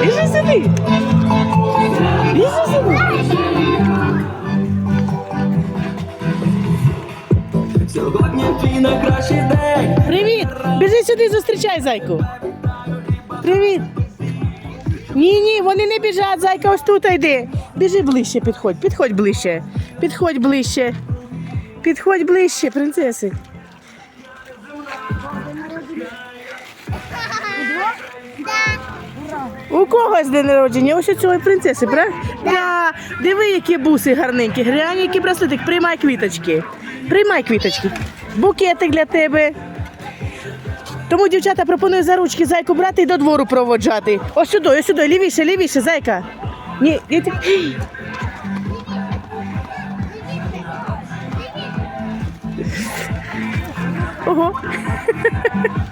Біжи сюди. Біжи сюди. Сьогодні твій найкращий день. Привіт! Біжи сюди, зустрічай зайку. Привіт. Ні, ні, вони не біжать, зайка ось тут йде. Біжи ближче, підходь, підходь ближче. Підходь ближче. Підходь ближче, принцеси. У когось день народження, ось у цієї принцеси, правда? Да. Диви, які буси гарненькі, глянь, які браслетик, приймай квіточки. Приймай квіточки. Букетик для тебе. Тому дівчата пропоную за ручки зайку брати і до двору проводжати. Ось сюди, ось сюди, лівіше, лівіше, зайка. Ні, ні, ти- Ого.